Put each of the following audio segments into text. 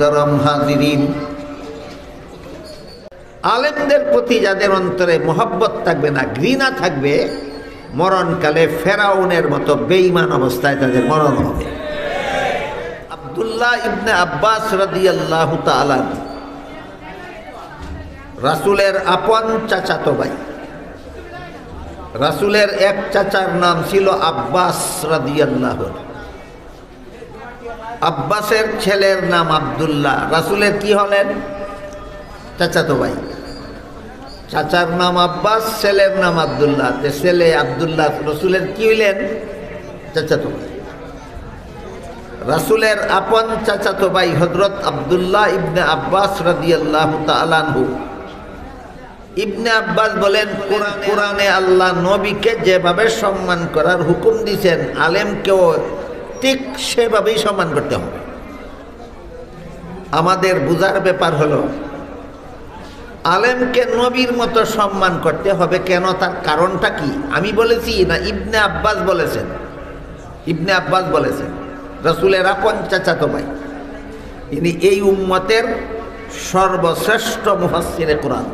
মোহতারম হাজিরিন। আলেমদের প্রতি যাদের অন্তরে মোহব্বত থাকবে না, ঘৃণা থাকবে, মরণকালে ফেরাউনের মতো বেঈমান অবস্থায় তাদের মরণ হবে। আব্দুল্লাহ ইবনে আব্বাস রাদিয়াল্লাহু তাআলা রাসূলের আপন চাচাতো ভাই। রাসুলের এক চাচার নাম ছিল আব্বাস রাদিয়াল্লাহু আব্বাসের ছেলের নাম আব্দুল্লাহ। রাসূলের কি হলেন? চাচাতো ভাই। চাচার নাম আব্বাস, ছেলের নাম আবদুল্লাহ। তে ছেলে আবদুল্লাহ, রসুলের কি হইলেন? চাচাতো ভাই। রাসুলের আপন চাচাতো ভাই হজরত আবদুল্লাহ ইবনে আব্বাস রাদিয়াল্লাহ তালানহু ইবনে আব্বাস বলেন, কোরআন- আল্লাহ নবীকে যেভাবে সম্মান করার হুকুম দিয়েছেন আলেমকেও ঠিক সেভাবেই সম্মান করতে হবে। আমাদের বুজার ব্যাপার হলো, আলেমকে নবীর মতো সম্মান করতে হবে কেন? তার কারণটা কি? আমি বলেছি না, ইবনে আব্বাস বলেছেন। ইবনে আব্বাস বলেছেন, রসুলের আপন চাচাতো ভাই, ইনি এই উম্মতের সর্বশ্রেষ্ঠ মুহাসিরে কোরআন।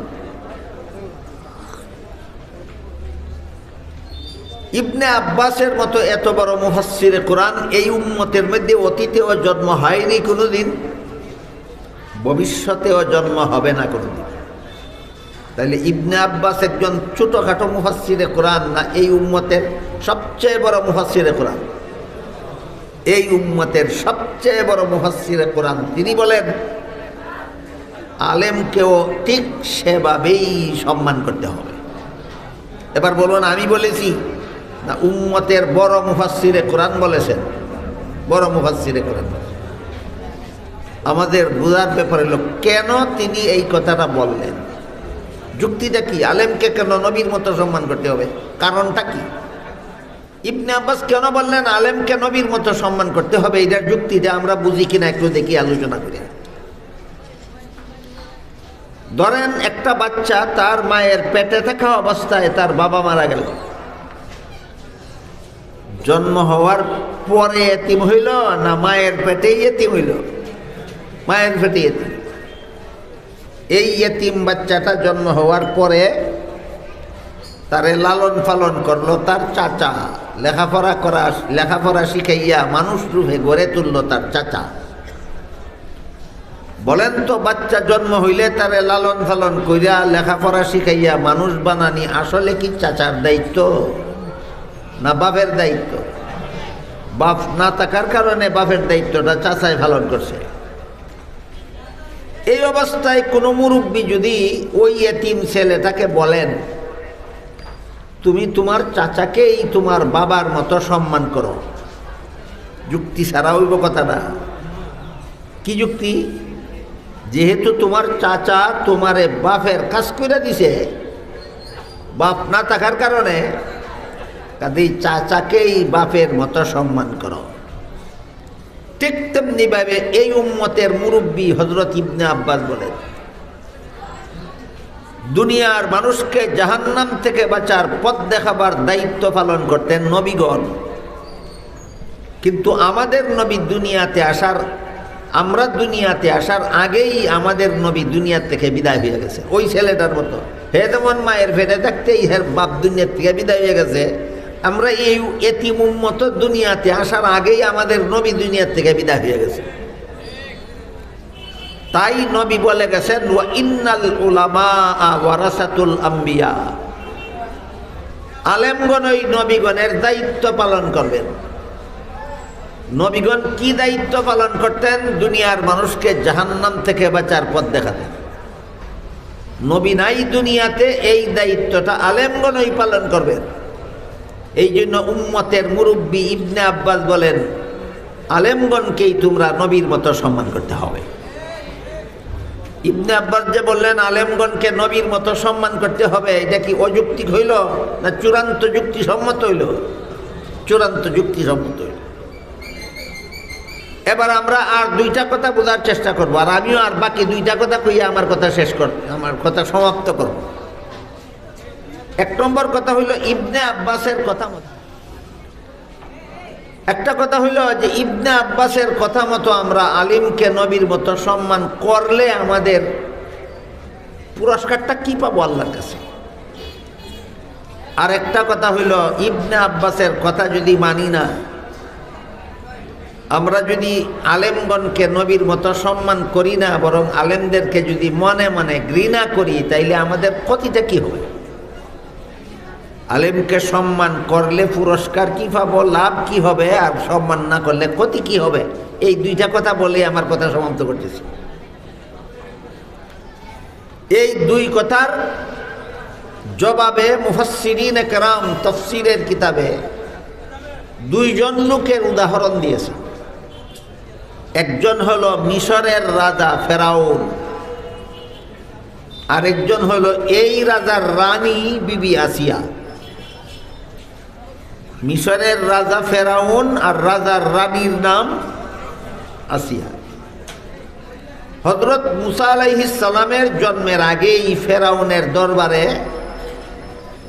ইবনে আব্বাসের মতো এত বড় মুহাসিরে কোরআন এই উম্মতের মধ্যে অতীতেও জন্ম হয়নি কোনোদিন, ভবিষ্যতেও জন্ম হবে না কোনোদিন। তাহলে ইবনে আব্বাস একজন ছোটোখাটো মুহাসিরে কোরআন না এই উম্মতের সবচেয়ে বড় মুহাসিরে কোরআন? এই উম্মতের সবচেয়ে বড় মুহাসিরে কোরআন তিনি বলেন, আলেমকেও ঠিক সেভাবেই সম্মান করতে হবে। এবার বলুন, আমি বলেছি না, উম্মতের বড় মুহাসিরে কোরআন বলেছেন। বড় মুহাসিরে কোরআন আমাদের বোঝার ব্যাপারে হলো, কেন তিনি এই কথাটা বললেন? যুক্তিটা কি? আলেমকে কেন নবীর মতো সম্মান করতে হবে? কারণটা কি? ইবনে আব্বাস কেন বললেন, আলেমকে নবীর মতো সম্মান করতে হবে? এটার যুক্তিটা আমরা বুঝি কিনা একটু দেখি, আলোচনা করি। ধরেন একটা বাচ্চা তার মায়ের পেটে থাকা অবস্থায় তার বাবা মারা গেল। জন্ম হওয়ার পরে এতিম হইল না মায়ের পেটেই এতিম হইল? মায়ের পেটে এতিম। এই এতিম বাচ্চাটা জন্ম হওয়ার পরে তারে লালন পালন করল তার চাচা। লেখাপড়া করা, লেখাপড়া শিখাইয়া মানুষ রূপে গড়ে তুললো তার চাচা। বলেন তো, বাচ্চা জন্ম হইলে তারে লালন পালন কইরা লেখাপড়া শিখাইয়া মানুষ বানানি আসলে কি চাচার দায়িত্ব? না বাপের দায়িত্ব? বাপ না থাকার কারণে বাপের দায়িত্বটা চাচায় পালন করছে। এই অবস্থায় কোনো মুরব্বী যদি ওই এতিম ছেলেটাকে বলেন, তুমি তোমার চাচাকেই তোমার বাবার মতো সম্মান করো। যুক্তি ছাড়া হইব কথাটা। কি যুক্তি? যেহেতু তোমার চাচা তোমারে বাপের কাজ করে দিছে, বাপ না থাকার কারণে কাজেই চাচাকেই বাপের মতো সম্মান করো। ঠিক তেমনি ভাবে এই উম্মতের মুরব্বী হজরত ইবনে আব্বাস বলেন, দুনিয়ার মানুষকে জাহান্নাম থেকে বাঁচার পথ দেখাবার দায়িত্ব পালন করতেন নবীগণ। কিন্তু আমাদের নবী দুনিয়াতে আসার, আমরা দুনিয়াতে আসার আগেই আমাদের নবী দুনিয়ার থেকে বিদায় হয়ে গেছে। ওই ছেলেটার মতো, হে যেমন মায়ের ফেটে থাকতেই হের বাপ দুনিয়ার থেকে বিদায় হয়ে গেছে আমরা এই এতিম উম্মত দুনিয়াতে আসার আগেই আমাদের নবী দুনিয়ার থেকে বিদায় হয়ে গেছে। তাই নবী বলে গেছেন ইন্নাল উলামা ওয়ারাসাতুল আম্বিয়া আলেমগণ ওই নবীগণের দায়িত্ব পালন করবেন। নবীগণ কি দায়িত্ব পালন করতেন? দুনিয়ার মানুষকে জাহান্নাম থেকে বাঁচার পথ দেখাতেন। নবী নাই দুনিয়াতে, এই দায়িত্বটা আলেমগণই পালন করবেন। এই জন্য উম্মতের মুরব্বী ইবনে আব্বাস বলেন, আলেমগণকেই তোমরা নবীর মতো সম্মান করতে হবে। ইবনে আব্বাস যে বললেন, আলেমগণকে নবীর মতো সম্মান করতে হবে, এটা কি অযৌক্তিক হইল না চূড়ান্ত যুক্তি যুক্তিসম্মত হইল? চূড়ান্ত যুক্তিসম্মত হইল। এবার আমরা আর দুইটা কথা বোঝার চেষ্টা করব, আর আমিও আর বাকি দুইটা কথা কইয়া আমার কথা শেষ কর আমার কথা সমাপ্ত করব। এক নম্বর কথা হইল ইবনে আব্বাসের কথা মতো। একটা কথা হইল যে ইবনে আব্বাসের কথা মতো আমরা আলিমকে নবীর মতো সম্মান করলে আমাদের পুরস্কারটা কি পাবো আল্লাহর কাছে? আর একটা কথা হইল ইবনে আব্বাসের কথা যদি মানি না, আমরা যদি আলেমগণকে নবীর মতো সম্মান করি না, বরং আলেমদেরকে যদি মনে মনে ঘৃণা করি, তাইলে আমাদের ক্ষতিটা কি হবে? আলেমকে সম্মান করলে পুরস্কার কি পাবো, লাভ কি হবে, আর সম্মান না করলে ক্ষতি কি হবে? এই দুইটা কথা বলে আমার কথা সমাপ্ত করতেছি। এই দুই কথার জবাবে মুফাসিরিন একরাম তফসিরের কিতাবে দুইজন লোকের উদাহরণ দিয়েছে। একজন হলো মিশরের রাজা ফেরাউন, আরেকজন হলো এই রাজার রানী বিবি আসিয়া। মিশরের রাজা ফেরাউন আর রাজার রানীর নাম আসিয়া। হজরত মুসা সালামের জন্মের আগেই ফেরাউনের দরবারে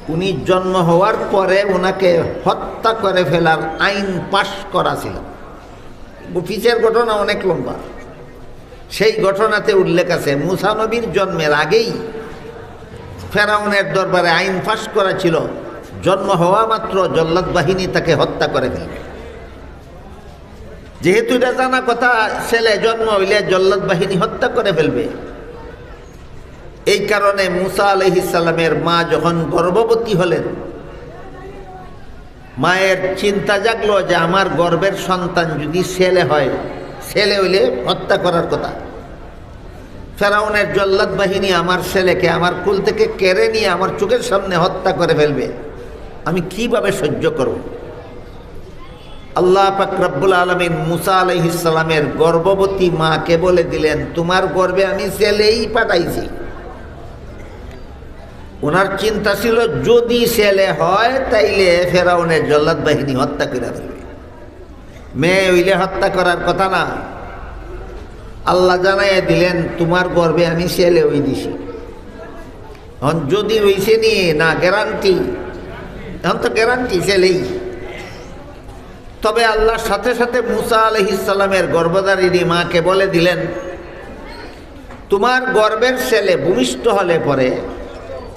উনি জন্ম হওয়ার পরে ওনাকে হত্যা করে ফেলার আইন পাশ করা ছিল। পিছের ঘটনা অনেক লম্বা। সেই ঘটনাতে উল্লেখ আছে মুসানবীর জন্মের আগেই ফেরাউনের দরবারে আইন ফাঁস করা ছিল। জন্ম হওয়া মাত্র জল্লাদ বাহিনী তাকে হত্যা করে ফেলবে। যেহেতু এটা জানা কথা, ছেলে জন্ম হইলে জল্লাদ বাহিনী হত্যা করে ফেলবে। এই কারণে মুসা আলহিসাল্লামের মা যখন গর্ভবতী হলেন, মায়ের চিন্তা জাগলো যে আমার গর্বের সন্তান যদি ছেলে হয়, ছেলে হইলে হত্যা করার কথা। ফেরাউনের জল্লাদ বাহিনী আমার ছেলেকে আমার কুল থেকে কেড়ে নিয়ে আমার চোখের সামনে হত্যা করে ফেলবে। আমি কীভাবে সহ্য করব? আল্লাহ পাক রব্বুল আলমিন মুসা আলহিসাল্লামের গর্ভবতী মাকে বলে দিলেন, তোমার গর্বে আমি ছেলেই পাঠাইছি। ওনার চিন্তা ছিল, যদি ছেলে হয়, তাইলে ফেরাউনের জল্লাদ বাহিনী হত্যা করে ফেলবে। মেয়ে হইলে হত্যা করার কথা না। আল্লাহ জানাইয়া দিলেন, তোমার গর্বে আমি ছেলে হই দিছি। যদি হইছে নি, না গ্যারান্টি এখন তো গ্যারান্টি ছেলেই তবে আল্লাহর সাথে সাথে মুসা আলহিসাল্লামের গর্ভধারিণী মাকে বলে দিলেন, তোমার গর্বের ছেলে ভূমিষ্ঠ হলে পরে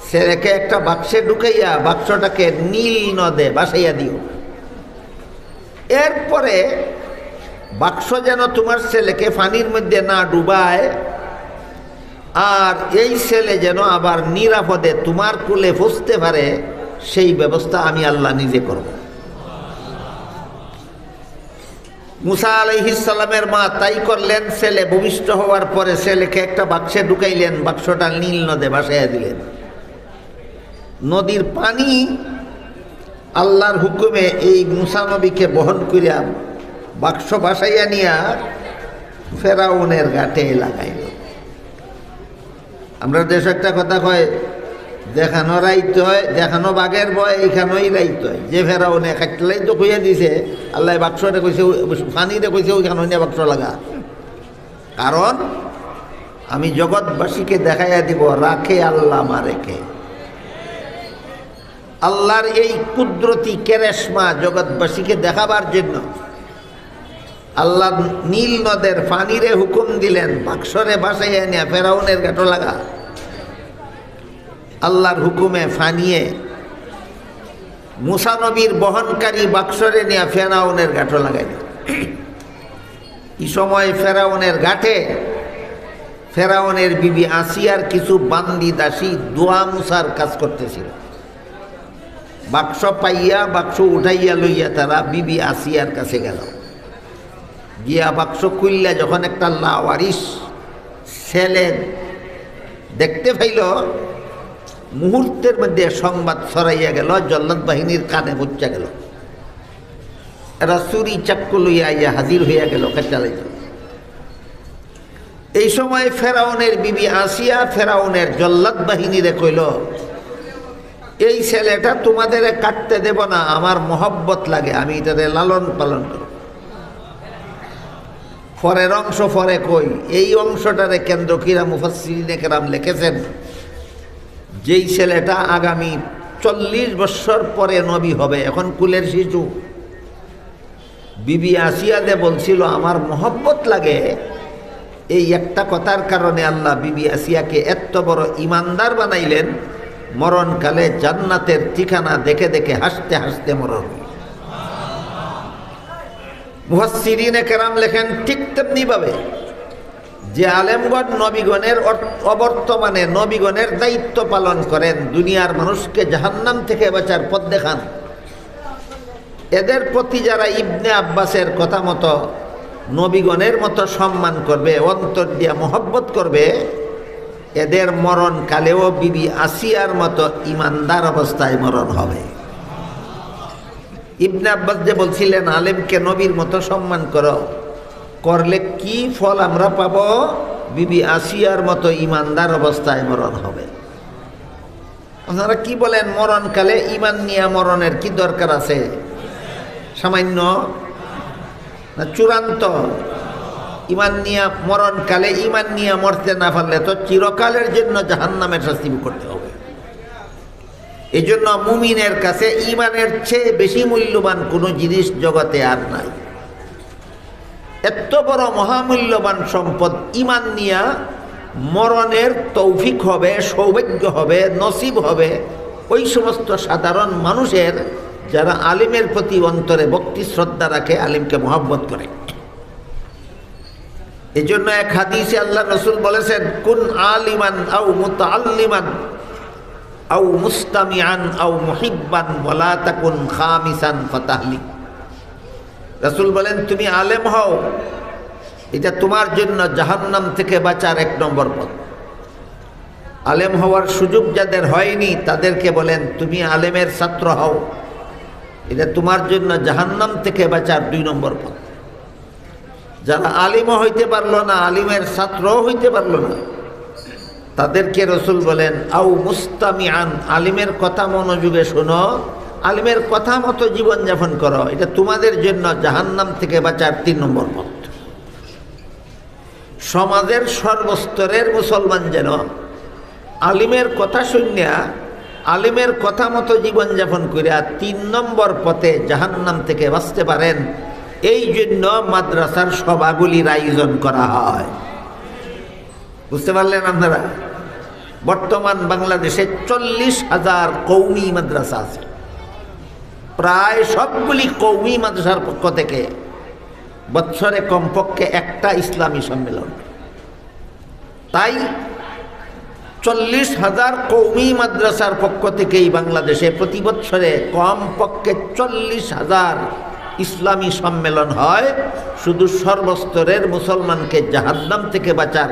ছেলেকে একটা বাক্সে ঢুকাইয়া বাক্সটাকে নীল নদে বাসাইয়া দিও। এরপরে বাক্স যেন তোমার ছেলেকে পানির মধ্যে না ডুবায়, আর এই ছেলে যেন আবার নিরাপদে তোমার কুলে ফুসতে পারে সেই ব্যবস্থা আমি আল্লাহ নিজে করব। মুসা আলহিসাল্লামের মা তাই করলেন, ছেলে ভূমিষ্ঠ হওয়ার পরে ছেলেকে একটা বাক্সে ঢুকাইলেন, বাক্সটা নীল নদে বাসাইয়া দিলেন। নদীর পানি আল্লাহর হুকুমে এই মুসানবীকে বহন করিয়া বাক্স বাসাইয়া নিয়া ফেরাউনের ঘাটে লাগাইল। আমরা দেশ একটা কথা কয় দেখানো রাইত হয়, দেখানো বাঘের বয় এইখানেই রাইত হয়। যে ফেরাউনে কাটলাই তো কইয়া দিছে, আল্লাহ বাক্সটা কইছে পানিতে কইছে, ওইখানে নিয়ে বাক্স লাগা। কারণ, আমি জগৎবাসীকে দেখাইয়া দিব, রাখে আল্লাহ মারেকে। আল্লাহর এই কুদরতি কেরেশমা জগৎবাসীকে দেখাবার জন্য আল্লাহ নীল নদের পানিরে হুকুম দিলেন, বাক্সরে বাসাইয়া নিয়ে ফেরাউনের গাটো লাগা। আল্লাহর হুকুমে ফানিয়ে মুসানবীর বহনকারী বাক্সরে নিয়ে ফেরাউনের গাটো লাগাইল। এই সময় ফেরাউনের ঘাটে ফেরাউনের বিবি আসিয়ার কিছু বান্দি দাসী দোয়া মুসার কাজ করতেছিল। বাক্স পাইয়া, বাক্স উঠাইয়া লইয়া তারা বিবি আসিয়ার কাছে গেল। গিয়া বাক্স খুললে যখন একটা লাওয়ারিস ছেলে দেখতে পাইল মুহূর্তের মধ্যে সংবাদ ছড়াইয়া গেল, জল্লাদ বাহিনীর কানে পৌঁছা গেল। এরা চুরি চাক্কু লইয়া ইয়া হাজির হইয়া গেল কেটালাই এই সময় ফেরাউনের বিবি আসিয়া ফেরাউনের জল্লাদ বাহিনীরে কইল, এই ছেলেটা তোমাদের কাটতে দেব না, আমার মহব্বত লাগে, আমি এটারে লালন পালন করব। ফরের অংশ ফরে কই, এই অংশটারে কেন্দ্র কিরা মুফাসিনে কেরাম লিখেছেন যেই ছেলেটা আগামী চল্লিশ বৎসর পরে নবী হবে, এখন কুলের শিশু। বিবি আসিয়াদে বলছিল, আমার মহব্বত লাগে। এই একটা কথার কারণে আল্লাহ বিবি আসিয়াকে এত বড় ইমানদার বানাইলেন, মরণকালে জান্নাতের ঠিকানা দেখে দেখে হাসতে হাসতে মরণ। মুহাসিরিনে কেরাম লেখেন ঠিক তেমনি ভাবে যে আলেমগণ নবীগণের অবর্তমানে নবীগণের দায়িত্ব পালন করেন, দুনিয়ার মানুষকে জাহান্নাম থেকে বাঁচার পথ দেখান। এদের প্রতি যারা ইবনে আব্বাসের কথা মতো নবীগণের মতো সম্মান করবে, অন্তর দিয়া মোহব্বত করবে, এদের মরণ কালেও বিবি আসিয়ার মতো ইমানদার অবস্থায় মরণ হবে। ইবনে আব্বাস যে বলছিলেন, আলেমকে নবীর মতো সম্মান করো। করলে কি ফল আমরা পাব? বিবি আসিয়ার মতো ইমানদার অবস্থায় মরণ হবে। আপনারা কি বলেন মরণকালে ইমান নিয়ে মরণের কি দরকার আছে? সামান্য না চূড়ান্ত? ইমান নিয়ে মরণকালে ইমান নিয়ে মরতে না পারলে তো চিরকালের জন্য জাহান্নামের শাস্তি করতে হবে। এই জন্য মুমিনের কাছে ইমানের চেয়ে বেশি মূল্যবান কোনো জিনিস জগতে আর নাই। এত বড় মহামূল্যবান সম্পদ, ইমান নিয়া মরণের তৌফিক হবে, সৌভাগ্য হবে, নসিব হবে। ওই সমস্ত সাধারণ মানুষের যারা আলিমের প্রতি অন্তরে ভক্তি, শ্রদ্ধা রাখে, আলিমকে মহাব্বত করে। এই জন্য এক হাদিসে আল্লাহ রসুল বলেছেন, কোন আলিমান আউ মুতাল্লিমান আউ মুস্তামিয়ান আউ মুহিব্বান বলা তাকুন খামিসান ফতাহলি রসুল বলেন, তুমি আলেম হও। এটা তোমার জন্য জাহান্নাম থেকে বাঁচার এক নম্বর পথ। আলেম হওয়ার সুযোগ যাদের হয়নি, তাদেরকে বলেন, তুমি আলেমের ছাত্র হও। এটা তোমার জন্য জাহান্নাম থেকে বাঁচার দুই নম্বর পথ। যারা আলিমও হইতে পারল না, আলিমের ছাত্রও হইতে পারল না, তাদেরকে রসুল বলেন আউ মুস্তামিয়ান আলিমের কথা মনোযোগে শোনো। আলিমের কথা মতো জীবনযাপন করো। এটা তোমাদের জন্য জাহান্নাম থেকে বাঁচার তিন নম্বর পথ। সমাজের সর্বস্তরের মুসলমান যেন আলিমের কথা শুনিয়া, আলিমের কথা মতো জীবনযাপন করিয়া তিন নম্বর পথে জাহান্নাম থেকে বাঁচতে পারেন, এই জন্য মাদ্রাসার সভাগুলির আয়োজন করা হয়। বুঝতে পারলেন আপনারা? বর্তমান বাংলাদেশে চল্লিশ হাজার কৌমি মাদ্রাসা আছে। প্রায় সবগুলি কৌমি মাদ্রাসার পক্ষ থেকে বৎসরে কমপক্ষে একটা ইসলামী সম্মেলন। তাই চল্লিশ হাজার কৌমি মাদ্রাসার পক্ষ থেকেই বাংলাদেশে প্রতি বৎসরে কমপক্ষে চল্লিশ হাজার ইসলামী সম্মেলন হয়। শুধু সর্বস্তরের মুসলমানকে জাহান্নাম থেকে বাঁচার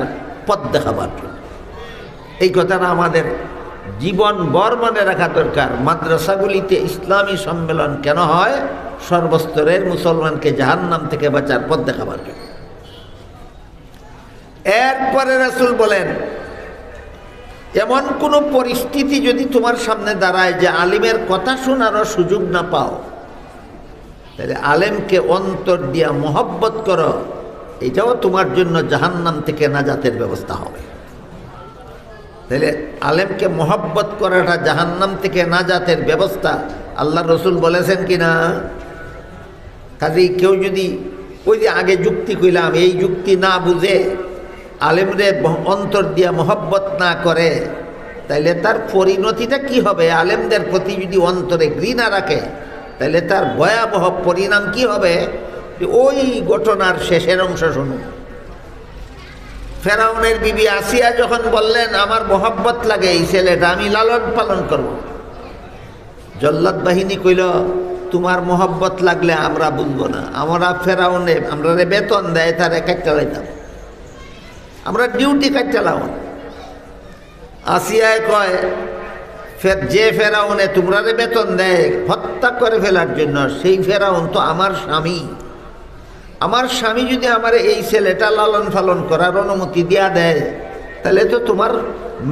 পথ দেখাবার জন্য। এই কথাটা আমাদের জীবন মনে রাখা দরকার। মাদ্রাসাগুলিতে ইসলামী সম্মেলন কেন হয়? সর্বস্তরের মুসলমানকে জাহান্নাম থেকে বাঁচার পথ দেখাবার জন্য। এরপরে রাসুল বলেন, এমন কোনো পরিস্থিতি যদি তোমার সামনে দাঁড়ায় যে আলিমের কথা শোনারও সুযোগ না পাও, তাহলে আলেমকে অন্তর দিয়া মোহব্বত করো। এটাও তোমার জন্য জাহান্নাম থেকে নাজাতের ব্যবস্থা হবে। তাহলে আলেমকে মোহব্বত করাটা জাহান্নাম থেকে নাজাতের ব্যবস্থা আল্লাহ রসুল বলেছেন কি না? কাজেই কেউ যদি ওই যে আগে যুক্তি কইলাম, এই যুক্তি না বুঝে আলেমরে অন্তর দিয়া মোহব্বত না করে, তাইলে তার পরিণতিটা কি হবে? আলেমদের প্রতি যদি অন্তরে ঘৃণা রাখে তাহলে তার ভয়াবহ পরিণাম কি হবে? ওই ঘটনার শেষের অংশ শুনুন। ফেরাউনের বিবি আসিয়া যখন বললেন, আমার মোহব্বত লাগে এই ছেলেটা, আমি লালন পালন করব। জল্লাদ বাহিনী কইল, তোমার মোহব্বত লাগলে আমরা বুঝব না। আমরা ফেরাউনে, আমরা বেতন দেয়, তার এক এক চালাইতাম আমরা ডিউটি কাজ চালাও আসিয়ায় কয় ফের যে ফেরাউনে তোমরা বেতন দেয়, হত্যা করে ফেলার জন্য, সেই ফেরাউন তো আমার স্বামী। আমার স্বামী যদি আমার এই ছেলেটা লালন পালন করার অনুমতি দেয়া দেয়, তাহলে তো তোমার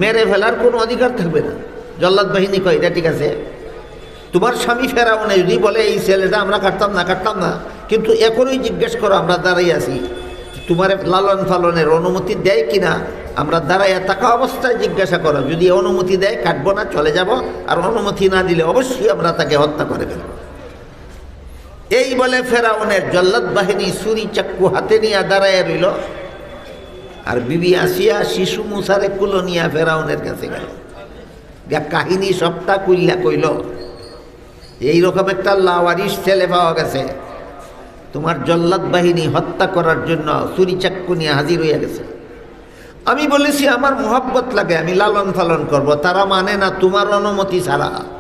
মেরে ফেলার কোনো অধিকার থাকবে না। জল্লাদ বাহিনী কয়, এটা ঠিক আছে। তোমার স্বামী ফেরাউনে যদি বলে এই ছেলেটা আমরা কাটতাম না কাটতাম না, কিন্তু এখনই জিজ্ঞেস করো, আমরা দাঁড়াই আছি। তোমার লালন পালনের অনুমতি দেয় কিনা, আমরা দাঁড়াইয়া থাকা অবস্থায় জিজ্ঞাসা করো। যদি অনুমতি দেয়, কাটবো না, চলে যাব, আর অনুমতি না দিলে অবশ্যই আমরা তাকে হত্যা করে ফেলব। এই বলে ফেরাউনের জল্লাদ বাহিনী সুরি চাক্কু হাতে নিয়ে দাঁড়ায় রইল। আর বিবি আসিয়া শিশু মুসারে কুলো নিয়া ফেরাউনের কাছে গেল। গা কাহিনী সবটা কুইল্লা কইল এইরকম একটা লাওয়ারিস ছেলে পাওয়া গেছে। তোমার জল্লাদ বাহিনী হত্যা করার জন্য চুরি চাক্কু নিয়ে হাজির হইয়া গেছে। আমি বলেছি, আমার মোহাব্বত লাগে, আমি লালন পালন করব। তারা মানে না তোমার অনুমতি ছাড়া।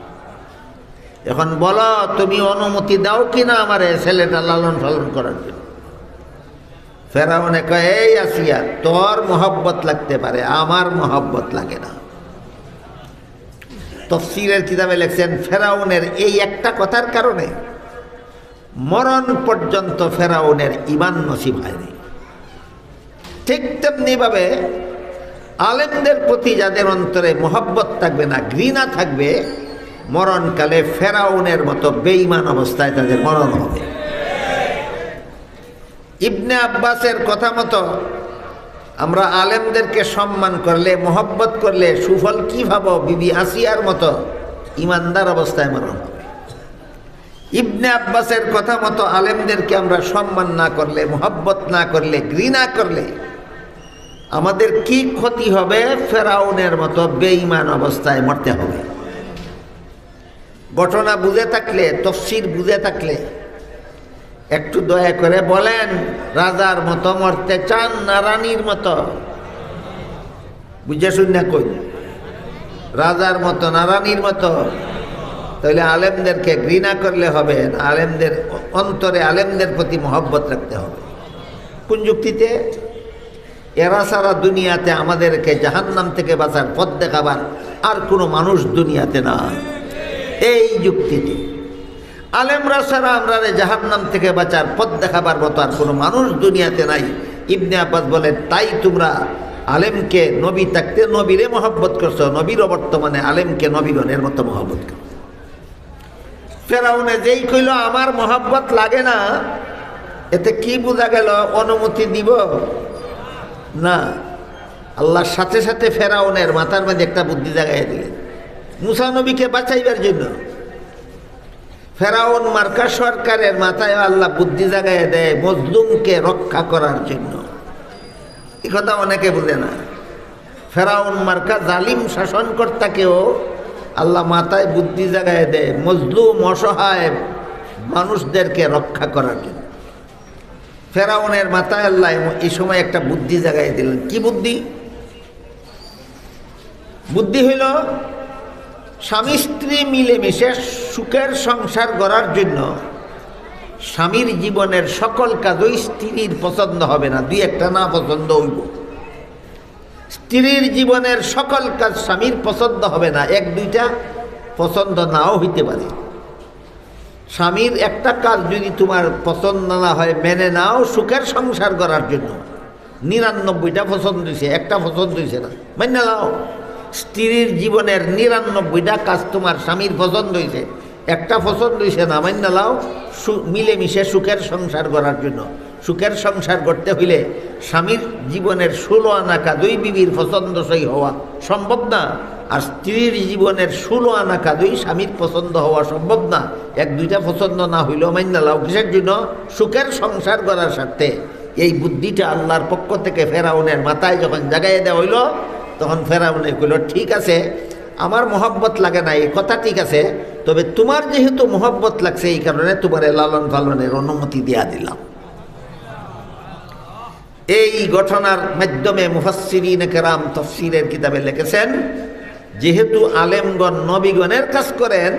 এখন বলো, তুমি অনুমতি দাও কি না আমার ছেলেটা লালন পালন করার জন্য? ফেরাউনে কয়, এই আসিয়া, তোর মহব্বত লাগতে পারে, আমার মহব্বত লাগে না। তফসিলের কিতাবে লেখছেন, ফেরাউনের এই একটা কথার কারণে মরণ পর্যন্ত ফেরাউনের ইমান নসিব হয়নি। ঠিক তেমনিভাবে আলেমদের প্রতি যাদের অন্তরে মোহব্বত থাকবে না, ঘৃণা থাকবে মরণকালে ফেরাউনের মতো বেইমান অবস্থায় তাদের মরণ হবে। ইবনে আব্বাসের কথা মতো আমরা আলেমদেরকে সম্মান করলে, মোহব্বত করলে, সুফল কি ভাবো বিবি আসিয়ার মতো ইমানদার অবস্থায় মরণ হবে। ইবনে আব্বাসের কথা মতো আলেমদেরকে আমরা সম্মান না করলে, মোহব্বত না করলে, ঘৃণা করলে আমাদের কি ক্ষতি হবে? ফেরাউনের মতো বেঈমান অবস্থায় মরতে হবে। ঘটনা বুঝে থাকলে, তফসির বুঝে থাকলে, একটু দয়া করে বলেন, রাজার মতো মরতে চান না রানীর মতো? বুঝে শুন কই রাজার মতো না রানীর মতো? তাহলে আলেমদেরকে ঘৃণা করলে হবে আলেমদের অন্তরে আলেমদের প্রতি মহব্বত রাখতে হবে। কোন যুক্তিতে? এরা সারা দুনিয়াতে আমাদেরকে জাহান্নাম থেকে বাঁচার পথ দেখাবার আর কোনো মানুষ দুনিয়াতে না। এই যুক্তিতে আলেমরা ছাড়া আমরা জাহান্নাম থেকে বাঁচার পথ দেখাবার মতো আর কোনো মানুষ দুনিয়াতে নাই। ইবনে আব্বাস বলে তাই তোমরা আলেমকে নবী থাকতে নবীরে মহব্বত করছ নবীর বর্তমানে আলেমকে নবীগণের মতো মহব্বত করো। ফেরাউনে যেই কইল, আমার মহব্বত লাগে না, এতে কি বোঝা গেল, অনুমতি দিব? না। আল্লাহর সাথে সাথে ফেরাউনের মাথার মধ্যে একটা বুদ্ধি জাগাই দিলেন। মুসা নবীকে বাঁচাইবার জন্য। ফেরাউন মার্কা সরকারের মাথায় আল্লাহ বুদ্ধি জাগাই দেয় মজলুমকে রক্ষা করার জন্য। এ কথা অনেকে বুঝে না। ফেরাউন মার্কা জালিম শাসনকর্তাকেও আল্লাহ মাথায় বুদ্ধি জাগায় দেয় মজলুম, অসহায় মানুষদেরকে রক্ষা করার জন্য। ফেরাউনের মাথায় আল্লাহ এই সময় একটা বুদ্ধি জাগায় দিলেন। কি বুদ্ধি? বুদ্ধি হইল স্বামী স্ত্রী মিলেমিশে সুখের সংসার গড়ার জন্য স্বামীর জীবনের সকল কাজই স্ত্রীর পছন্দ হবে না। দুই একটা না পছন্দ হইব। স্ত্রীর জীবনের সকল কাজ স্বামীর পছন্দ হবে না। এক, দুইটা পছন্দ নাও হইতে পারে। স্বামীর একটা কাজ যদি তোমার পছন্দ না হয়, মেনে নাও সুখের সংসার করার জন্য। নিরানব্বইটা পছন্দ হয়েছে একটা পছন্দ হয়েছে না। মেনে নাও। স্ত্রীর জীবনের নিরানব্বইটা কাজ তোমার স্বামীর পছন্দ হয়েছে একটা পছন্দ হয়েছে না মান্য লাও মিলেমিশে সুখের সংসার করার জন্য। সুখের সংসার করতে হইলে স্বামীর জীবনের ষোলো আনা কাদই বিবির পছন্দসই হওয়া সম্ভব না, আর স্ত্রীর জীবনের ষোলো আনা কাদই স্বামীর পছন্দ হওয়া সম্ভব না। এক দুইটা পছন্দ না হইল মান্য লাও কিসের জন্য? সুখের সংসার করার স্বার্থে। এই বুদ্ধিটা আল্লাহর পক্ষ থেকে ফেরাউনের মাথায় যখন জাগাইয়ে দেওয়া হইল তখন ফেরাউনে কইল, ঠিক আছে, আমার মহব্বত লাগে না, এই কথা ঠিক আছে, তবে তোমার যেহেতু মহব্বত লাগছে, এই কারণে তোমার লালন পালনের অনুমতি দেয়া দিলাম। এই ঘটনার মাধ্যমে মুফাসিরিন কেরাম তফসিরের কিতাবে লিখেছেন, যেহেতু আলেমগণ নবীগণের কাজ করেন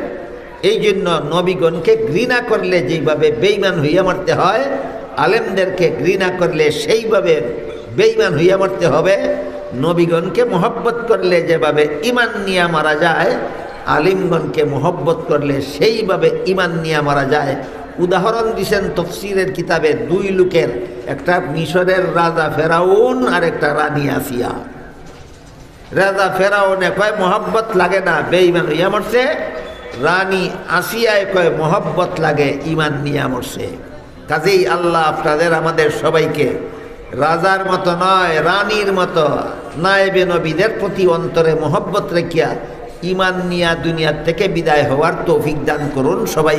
এই জন্য নবীগণকে ঘৃণা করলে যেইভাবে বেইমান হইয়া মারতে হয়, আলেমদেরকে ঘৃণা করলে সেইভাবে বেইমান হইয়া মারতে হবে। নবীগণকে মহব্বত করলে যেভাবে ইমান নিয়ে মারা যায়, আলিমগণকে মহব্বত করলে সেইভাবে ইমান নিয়ে মারা যায়। উদাহরণ দিছেন তফসিরের কিতাবে দুই লোকের, একটা মিশরের রাজা ফেরাউন আর একটা রানী আসিয়া। রাজা ফেরাউনে কয়, মহব্বত লাগে না, বেঈমান হইয়া মরছে। রানী আসিয়ায় কয়, মহব্বত লাগে ইমান নিয়ে মরছে। কাজেই আল্লাহ আপনাদের, আমাদের সবাইকে রাজার মতো নয়, রানীর মতো নায়েবে নবীদের প্রতি অন্তরে মোহব্বত রেখিয়া ইমান নিয়া দুনিয়ার থেকে বিদায় হওয়ার তৌফিক দান করুন সবাই।